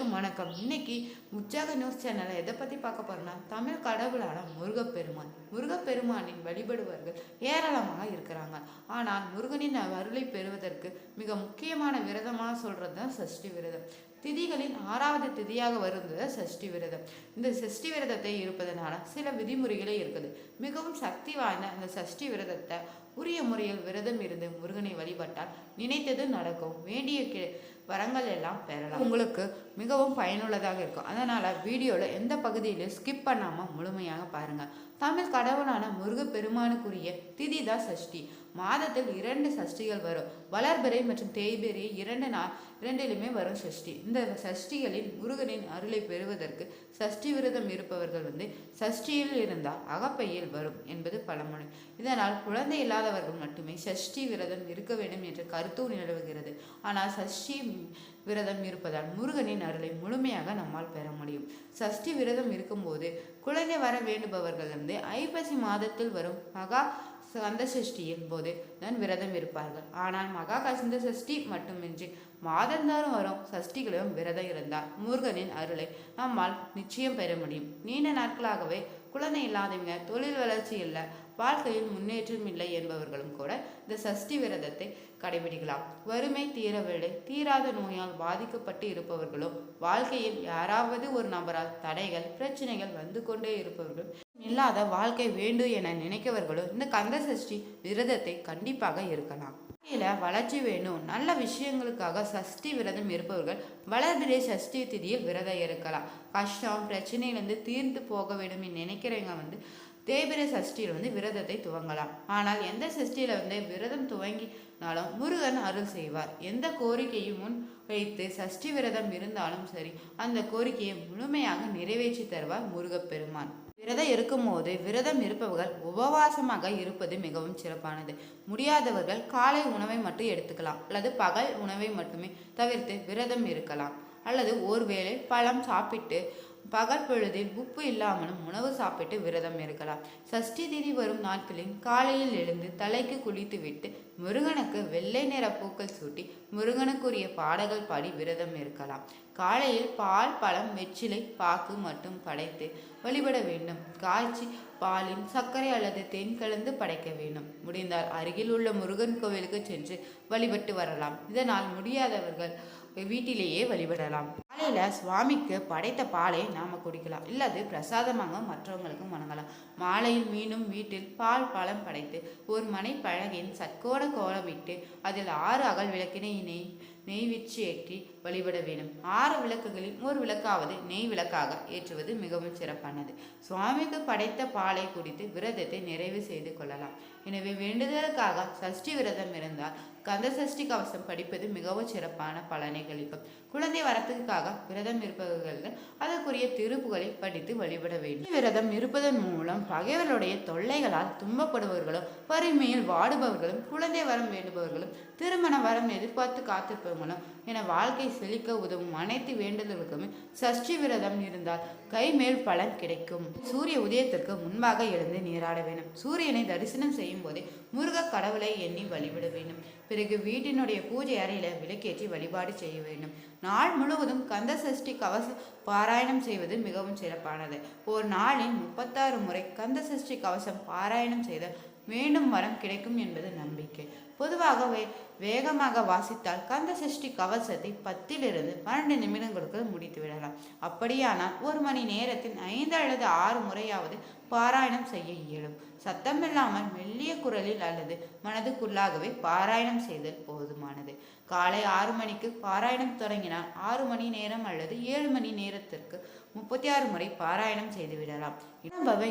அனைவருக்கும் வணக்கம். இன்னைக்கு உற்சாக நியூஸ் சேனலை எதை பற்றி பார்க்க போறோம்னா தமிழ் கடவுளான முருகப்பெருமான். முருகப்பெருமானின் வழிபடுவர்கள் ஏராளமாக இருக்கிறாங்க. ஆனால் முருகனின் அருளை பெறுவதற்கு மிக முக்கியமான விரதமாக சொல்கிறது தான் சஷ்டி விரதம். திதிகளின் ஆறாவது திதியாக வருவது சஷ்டி விரதம். இந்த சஷ்டி விரதத்தை இருப்பதனால சில விதிமுறைகளே இருக்குது. மிகவும் சக்தி வாய்ந்த அந்த சஷ்டி விரதத்தை உரிய முறையில் விரதம் இருந்து முருகனை வழிபட்டால் நினைத்தது நடக்கும். வேண்டிய கி- வரங்கள் எல்லாம் பெறலாம். உங்களுக்கு மிகவும் பயனுள்ளதாக இருக்கும். அதனால் வீடியோவில் எந்த பகுதியிலையும் ஸ்கிப் பண்ணாமல் முழுமையாக பாருங்கள் தமிழ் கடவுளான முருகப்பெருமானுக்குரிய திதி தான் சஷ்டி. மாதத்தில் இரண்டு சஷ்டிகள் வரும். வளர்பிறை மற்றும் தேய்பிறை இரண்டு நாள் இரண்டிலுமே வரும் சஷ்டி. இந்த சஷ்டிகளில் முருகனின் அருளை பெறுவதற்கு சஷ்டி விரதம் இருப்பவர்கள் வந்து சஷ்டியில் இருந்தால் அகப்பையில் வரும் என்பது பழமொழி. இதனால் குழந்தை இல்லாதவர்கள் மட்டுமே சஷ்டி விரதம் இருக்க வேண்டும் என்ற கருத்து நிலவுகிறது. ஆனால் சஷ்டி விரதம் இருப்பதால் முருகனின் அருளை முழுமையாக நம்மால் பெற முடியும். சஷ்டி விரதம் இருக்கும்போது குழந்தை வர வேண்டுபவர்கள் வந்து ஐப்பசி மாதத்தில் வரும் மகா கந்த சஷ்டியின் போது தான் விரதம் இருப்பார்கள். ஆனால் மகா கந்த சஷ்டி மட்டுமின்றி மாதந்தோறும் வரும் சஷ்டிகளிலும் விரதம் இருந்தால் முருகனின் அருளை நம்மால் நிச்சயம் பெற முடியும். நீண்ட நாட்களாகவே குழந்தை இல்லாதவங்க தொழில் வளர்ச்சி இல்லை வாழ்க்கையில் முன்னேற்றம் இல்லை என்பவர்களும் கூட இந்த சஷ்டி விரதத்தை கடைபிடிக்கலாம். வறுமை தீரவில்லை தீராத நோயால் பாதிக்கப்பட்டு இருப்பவர்களும் வாழ்க்கையில் யாராவது ஒரு நபரால் தடைகள் பிரச்சனைகள் வந்து கொண்டே இருப்பவர்கள் இல்லாத வாழ்க்கை வேண்டும் என நினைக்கவர்களும் இந்த கந்த சஷ்டி விரதத்தை கண்டிப்பாக இருக்கலாம். வாழ்க்கையில வளர்ச்சி வேணும் நல்ல விஷயங்களுக்காக சஷ்டி விரதம் இருப்பவர்கள் வளர்பிறை சஷ்டி திதியில் விரதம் இருக்கலாம். கஷ்டம் பிரச்சனையிலிருந்து தீர்ந்து போக வேண்டும் என்று நினைக்கிறவங்க வந்து தேய்பிரை சஷ்டியில் வந்து விரதத்தை துவங்கலாம். ஆனால் எந்த சஷ்டியில் வந்து விரதம் துவங்கினாலும் முருகன் அருள் செய்வார். எந்த கோரிக்கையும் முன் வைத்து சஷ்டி விரதம் இருந்தாலும் சரி அந்த கோரிக்கையை முழுமையாக நிறைவேற்றி தருவார் முருகப்பெருமான். விரதம் இருக்கும்போது விரதம் இருப்பவர்கள் உபவாசமாக இருப்பது மிகவும் சிறப்பானது. முடியாதவர்கள் காலை உணவை மட்டும் எடுத்துக்கலாம் அல்லது பகல் உணவை மட்டுமே தவிர்த்து விரதம் இருக்கலாம் அல்லது ஒருவேளை பழம் சாப்பிட்டு பகற்பொழுதில் உப்பு இல்லாமலும் உணவு சாப்பிட்டு விரதம் இருக்கலாம். சஷ்டி திதி வரும் நாட்களில் காலையில் எழுந்து தலைக்கு குளித்துவிட்டு முருகனுக்கு வெள்ளை நிற பூக்கள் சூட்டி முருகனுக்குரிய பாடகள் பாடி விரதம் இருக்கலாம். காலையில் பால் பழம் வெற்றிலை பாக்கு மட்டும் படைத்து வழிபட வேண்டும். காய்ச்சி பாலின் சர்க்கரை அல்லது தேன் கலந்து படைக்க வேண்டும். முடிந்தால் அருகில் உள்ள முருகன் கோவிலுக்கு சென்று வழிபட்டு வரலாம். இதனால் முடியாதவர்கள் வீட்டிலேயே வழிபடலாம். காலையில் சுவாமிக்கு படைத்த பாலை நாம குடிக்கலாம். இல்லாது பிரசாதமாக மற்றவங்களுக்கும் வணங்கலாம் மாலையில் மீண்டும் வீட்டில் பால் பழம் படைத்து ஒரு மனை பழகின் சட்கோட கோலமிட்டு அதில் ஆறு அகல் விளக்கினை நெய்விச்சு ஏற்றி வழிபட வேண்டும். ஆறு விளக்குகளில் ஒரு விளக்காவது நெய் விளக்காக ஏற்றுவது மிகவும் சிறப்பானது. சுவாமிக்கு படைத்த பாலை குடித்து விரதத்தை நிறைவு செய்து கொள்ளலாம். எனவே வேண்டுதலுக்காக சஷ்டி விரதம் இருந்தால் கந்த சஷ்டி கவசம் படிப்பது மிகவும் சிறப்பான பலனை கழிக்கும் குழந்தை வரத்துக்காக விரதம் இருப்பவர்கள் அதற்குரிய திருப்புகளை படித்து வழிபட வேண்டும். விரதம் இருப்பதன் மூலம் பகைவர்களுடைய தொல்லைகளால் துன்பப்படுபவர்களும் வறுமையில் வாடுபவர்களும் குழந்தை வரம் வேண்டுபவர்களும் திருமண வரம் எதிர்பார்த்து மூலம் என வாழ்க்கை செழிக்க உதவும் அனைத்து வேண்டுதல்களுக்குமே சஷ்டி விரதம் இருந்தால் கைமேல் பலன் கிடைக்கும். சூரிய உதயத்திற்கு முன்பாக எழுந்து நீராட வேண்டும். சூரியனை தரிசனம் செய்யும் போதே முருக கடவுளை எண்ணி வழிபட வேண்டும். பிறகு வீட்டினுடைய பூஜை அறையில் விளக்கேற்றி வழிபாடு செய்ய வேண்டும். நாள் முழுவதும் கந்த சஷ்டி கவச பாராயணம் செய்வது மிகவும் சிறப்பானது. ஒரு நாளில் முப்பத்தாறு முறை கந்த சஷ்டி கவசம் பாராயணம் செய்தால் வேண்டும் வரம் கிடைக்கும் என்பது நம்பிக்கை. பொதுவாக வே வேகமாக வாசித்தால் கந்த சஷ்டி கவசத்தை பத்திலிருந்து பன்னெண்டு நிமிடங்களுக்கு முடித்து விடலாம் அப்படியானால் ஒரு மணி நேரத்தில் ஐந்து அல்லது ஆறு முறையாவது பாராயணம் செய்ய இயலும். சத்தமில்லாமல் மெல்லிய குரலில் அல்லது மனதுக்குள்ளாகவே பாராயணம் செய்தல் போதுமானது. காலை ஆறு மணிக்கு பாராயணம் தொடங்கினால் ஆறு மணி நேரம் அல்லது ஏழு மணி நேரத்திற்கு முப்பத்தி ஆறு முறை பாராயணம் செய்து விடலாம்.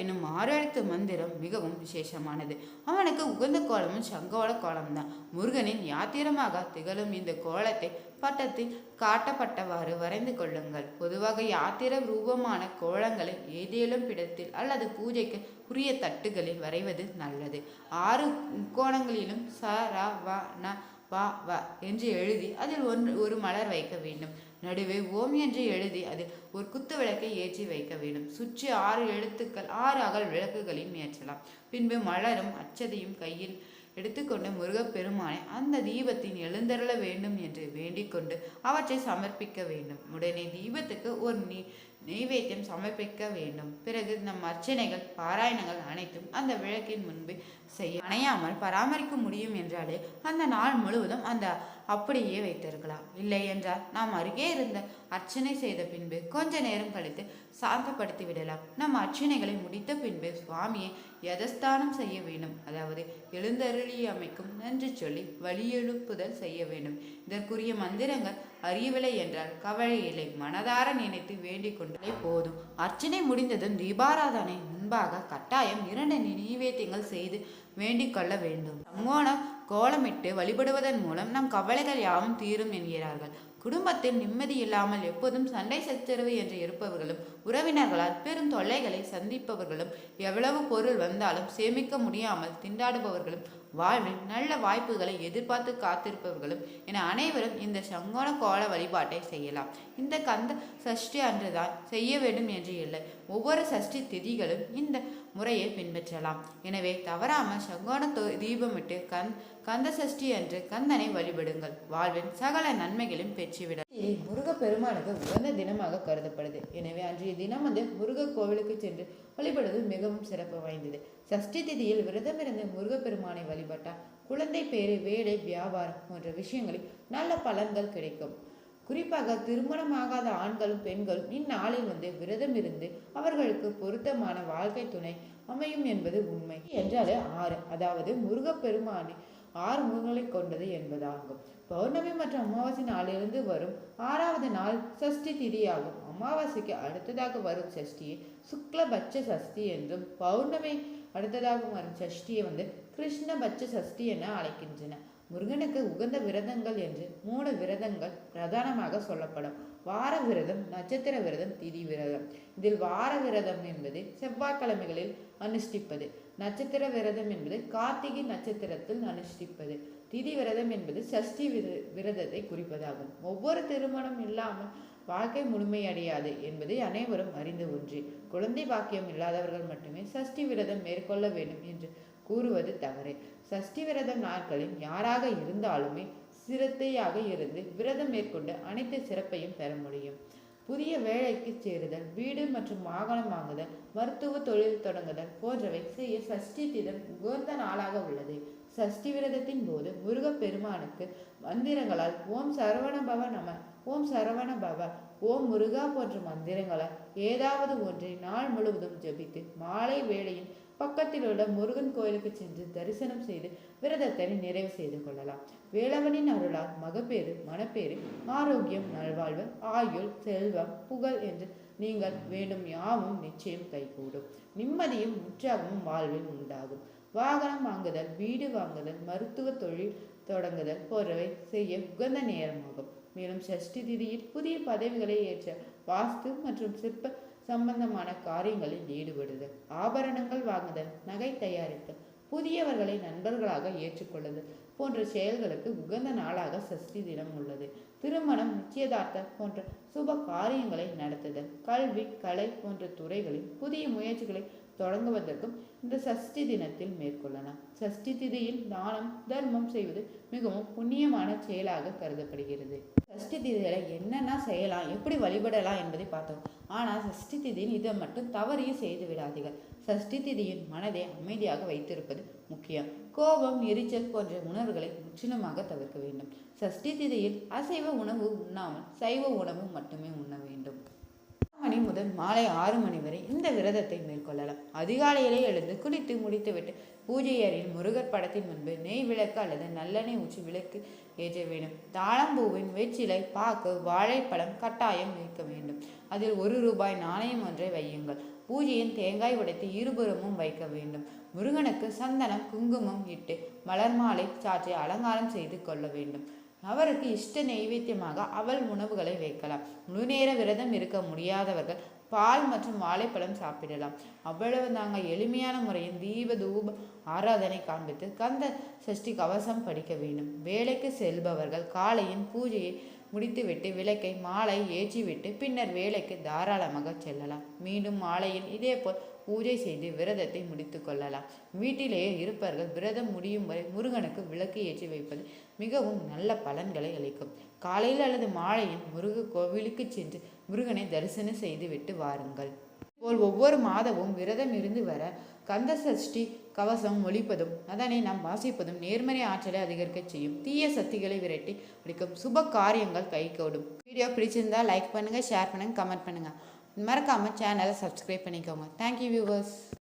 என்னும் ஆறு எழுத்து மந்திரம் மிகவும் விசேஷமானது. அவனுக்கு உகந்த கோலமும் சங்கோல கோலம்தான். முருகனின் யாத்திரமாக திகழும் இந்த கோலத்தை பட்டத்தில் காட்டப்பட்டவாறு வரைந்து கொள்ளுங்கள். பொதுவாக யாத்திர ரூபமான கோலங்களை ஏதேனும் பிடத்தில் அல்லது பூஜைக்கு உரிய தட்டுகளில் வரைவது நல்லது. ஆறு முக்கோணங்களிலும் ச ர வ ந வா வ என்று எழுதி அதில் ஒன்று ஒரு மலர் வைக்க வேண்டும். நடுவே ஓம் என்று எழுதி அதில் ஒரு குத்து விளக்கை ஏற்றி வைக்க வேண்டும். சுற்றி ஆறு எழுத்துக்கள் ஆறு அகல் விளக்குகளையும் ஏற்றலாம். பின்பு மலரும் அச்சதையும் கையில் எடுத்துக்கொண்டு முருகப்பெருமானை அந்த தீபத்தின் எழுந்தருள வேண்டும் என்று வேண்டிக்கொண்டு அவற்றை சமர்ப்பிக்க வேண்டும். உடனே தீபத்துக்கு ஒரு நீ நெய்வேத்தியம் சமர்ப்பிக்க வேண்டும். பிறகு நம் அர்ச்சனைகள் பாராயணங்கள் அனைத்தும் அந்த விளக்கின் முன்பு செய்ய அணையாமல் பராமரிக்க முடியும் என்றாலே அந்த நாள் முழுவதும் அந்த அப்படியே வைத்திருக்கலாம். இல்லை என்றால் நாம் அருகே இருந்த அர்ச்சனை செய்த பின்பு கொஞ்ச நேரம் கழித்து சாந்தப்படுத்தி விடலாம். நம் அர்ச்சனைகளை முடித்த பின்பு சுவாமியை யதஸ்தானம் செய்ய வேண்டும். அதாவது எழுந்தருளி அமைக்கும் நன்றி சொல்லி வழியெழுப்புதல் செய்ய வேண்டும். இதற்குரிய மந்திரங்கள் அறியவில்லை என்றால் கவலை இல்லை. மனதார நினைத்து வேண்டிக் கொண்டே போதும். அர்ச்சனை முடிந்ததும் தீபாராதனை முன்பாக கட்டாயம் இரண்டு நினைவேத்தியங்கள் செய்து வேண்டிக் கொள்ள வேண்டும். சம்மோனம் கோலமிட்டு வழிபடுவதன் மூலம் நம் கவலைகள் யாவும் தீரும் என்கிறார்கள். குடும்பத்தில் நிம்மதி இல்லாமல் எப்போதும் சண்டை சச்சரவு என்று இருப்பவர்களும் உறவினர்களால் பெரும் தொல்லைகளை சந்திப்பவர்களும் எவ்வளவு பொருள் வந்தாலும் சேமிக்க முடியாமல் திண்டாடுபவர்களும் வாழ்வில் நல்ல வாய்ப்புகளை எதிர்பார்த்து காத்திருப்பவர்களும் என அனைவரும் இந்த சங்கோண கோல வழிபாட்டை செய்யலாம். இந்த கந்த சஷ்டி அன்றுதான் செய்ய வேண்டும் என்று இல்லை. ஒவ்வொரு சஷ்டி திதிகளும் இந்த முறையை பின்பற்றலாம். எனவே தவறாமல் சங்கோண தொ- தீபமிட்டு கந் கந்த சஷ்டி அன்று கந்தனை வழிபடுங்கள். வாழ்வின் சகல நன்மைகளையும் பெற்றுவிட முருகப்பெருமானுக்கு உகந்த தினமாக கருதப்படுது. எனவே அன்றைய தினம் வந்து முருக கோவிலுக்கு சென்று வழிபடுவது மிகவும் சிறப்பு வாய்ந்தது. சஷ்டி திதியில் விரதமிருந்து முருகப்பெருமானை வழிபட்டால் குழந்தை பேரு வேலை வியாபாரம் போன்ற விஷயங்களில் நல்ல பலன்கள் கிடைக்கும். குறிப்பாக திருமணமாகாத ஆண்களும் பெண்களும் இந்நாளில் வந்து விரதம் இருந்து அவர்களுக்கு பொருத்தமான வாழ்க்கை துணை அமையும் என்பது உண்மை. என்றாலே ஆறு அதாவது முருகப்பெருமானை ஆறு முகங்களை கொண்டது என்பதாகும். பௌர்ணமி மற்றும் அமாவாசை நாளிலிருந்து வரும் ஆறாவது நாள் சஷ்டி திதியாகும். அமாவாசைக்கு அடுத்ததாக வரும் சஷ்டியை சுக்லபட்ச சஷ்டி என்றும் பௌர்ணமி அடுத்ததாக வரும் சஷ்டியை வந்து கிருஷ்ணபட்ச சஷ்டி என அழைக்கின்றன. முருகனுக்கு உகந்த விரதங்கள் என்று மூணு விரதங்கள் பிரதானமாக சொல்லப்படும். வார விரதம் நட்சத்திர விரதம் திதி விரதம். இதில் வார விரதம் என்பது செவ்வாய்க்கிழமைகளில் அனுஷ்டிப்பது. நட்சத்திர விரதம் என்பது கார்த்திகை நட்சத்திரத்தில் அனுஷ்டிப்பது. திதி விரதம் என்பது சஷ்டி விர விரதத்தை குறிப்பதாகும். ஒவ்வொரு திருமணம் இல்லாமல் வாழ்க்கை முழுமையடையாது என்பதை அனைவரும் அறிந்த ஒன்று குழந்தை பாக்கியம் இல்லாதவர்கள் மட்டுமே சஷ்டி விரதம் மேற்கொள்ள வேண்டும் என்று கூறுவது தவறு. சஷ்டி விரதம் நாட்களில் யாராக இருந்தாலுமே சிரத்தையாக இருந்து விரதம் மேற்கொண்டு அனைத்து சிறப்பையும் பெற முடியும். புதிய வேலைக்கு சேருதல் வீடு மற்றும் வாகனம் வாங்குதல் மருத்துவ தொழில் தொடங்குதல் போன்றவை செய்ய சஷ்டி தினம் உகந்த நாளாக உள்ளது. சஷ்டி விரதத்தின் போது முருகப்பெருமானுக்கு மந்திரங்களால் ஓம் சரவண பவ நம ஓம் சரவண பவ ஓம் முருகா போன்ற மந்திரங்களால் ஏதாவது ஒன்றை நாள் முழுவதும் ஜெபித்து மாலை வேளையில் பக்கத்தில் உள்ள முருகன் கோயிலுக்கு சென்று தரிசனம் செய்து விரதத்தை நிறைவு செய்து கொள்ளலாம். வேளவனின் அருளால் மகப்பேறு மனப்பேறு ஆரோக்கியம் நல்வாழ்வு ஆயுள் செல்வம் புகழ் என்று நீங்கள் வேண்டும் யாவும் நிச்சயம் கைகூடும். நிம்மதியும் உற்சாகமும் வாழ்வில் உண்டாகும். வாகனம் வாங்குதல் வீடு வாங்குதல் மருத்துவ தொழில் தொடங்குதல் போன்றவை செய்ய உகந்த நேரமாகும். மேலும் சஷ்டி திதியில் புதிய பதவிகளை ஏற்ற வாஸ்து மற்றும் சிற்ப சம்பந்தமான காரியங்களில் ஈடுபடுதல் ஆபரணங்கள் வாங்குதல் நகை தயாரித்தல் புதியவர்களை நண்பர்களாக ஏற்றுக்கொள்ளுதல் போன்ற செயல்களுக்கு உகந்த நாளாக சஷ்டி தினம் உள்ளது. திருமணம் நிச்சயதார்த்தம் போன்ற சுப காரியங்களை நடத்துதல் கல்வி கலை போன்ற துறைகளில் புதிய முயற்சிகளை தொடங்குவதற்கும் இந்த சஷ்டி தினத்தில் மேற்கொள்ளலாம். சஷ்டி திதியில் தானம் தர்மம் செய்வது மிகவும் புண்ணியமான செயலாக கருதப்படுகிறது. சஷ்டி திதியில என்னென்ன செய்யலாம் எப்படி வழிபடலாம் என்பதை பார்த்தோம். ஆனால் சஷ்டி திதியில் இதை மட்டும் தவறியும் செய்து விடாதீர்கள். சஷ்டி திதியின் மனதை அமைதியாக வைத்திருப்பது முக்கியம். கோபம் எரிச்சல் போன்ற உணர்வுகளை முற்றிலுமாக தவிர்க்க வேண்டும். சஷ்டி திதியில் அசைவ உணவு உண்ணாமல் சைவ உணவு மட்டுமே உண்ண வேண்டும். மணி முதல் மாலை ஆறு மணி வரை இந்த விரதத்தை மேற்கொள்ளலாம். அதிகாலையிலே எழுந்து குளித்து முடித்துவிட்டு பூஜை அறையில் முருகர் படத்தின் முன்பு நெய் விளக்கு அல்லது நல்லெண்ணெய் ஊற்றி விளக்கு ஏற்ற வேண்டும். தாழம்பூவின் வெற்றிலை பாக்கு வாழைப்பழம் கட்டாயம் வைக்க வேண்டும். அதில் ஒரு ரூபாய் நாணயம் ஒன்றை வையுங்கள். பூஜையின் தேங்காய் உடைத்து இருபுறமும் வைக்க வேண்டும். முருகனுக்கு சந்தனம் குங்குமம் இட்டு மலர் மாலை சாற்றி அலங்காரம் செய்து கொள்ள வேண்டும். அவருக்கு இஷ்ட நெய்வேத்தியமாக அவள் உணவுகளை வைக்கலாம். முழு நேர விரதம் இருக்க முடியாதவர்கள் பால் மற்றும் வாழைப்பழம் சாப்பிடலாம். அவ்வளவு நாங்கள் எளிமையான முறையில் தீப தூப ஆராதனை காண்பித்து கந்த சஷ்டி கவசம் படிக்க வேண்டும். வேலைக்கு செல்பவர்கள் காலையின் பூஜையை முடித்துவிட்டு விளக்கை மாலை ஏற்றிவிட்டு பின்னர் வேலைக்கு தாராளமாக செல்லலாம். மீண்டும் மாலையில் இதேபோல் பூஜை செய்து விரதத்தை முடித்து கொள்ளலாம். வீட்டிலேயே இருப்பவர்கள் விரதம் முடியும் வரை முருகனுக்கு விளக்கு ஏற்றி வைப்பது மிகவும் நல்ல பலன்களை அளிக்கும். காலையில் அல்லது மாலையில் முருக கோவிலுக்கு சென்று முருகனை தரிசனம் செய்துவிட்டு வாருங்கள். போல் ஒவ்வொரு மாதமும் விரதம் இருந்து வர கந்த சஷ்டி கவசம் ஒழிப்பதும் அதனை நாம் வாசிப்பதும் நேர்மறை ஆற்றலை அதிகரிக்கச் செய்யும். தீய சக்திகளை விரட்டி அடிக்கும். சுப காரியங்கள் கைகூடும். வீடியோ பிடிச்சிருந்தா லைக் பண்ணுங்கள் ஷேர் பண்ணுங்கள் கமெண்ட் பண்ணுங்கள் மறக்காமல் சேனலை சப்ஸ்கிரைப் பண்ணிக்கோங்க. Thank you viewers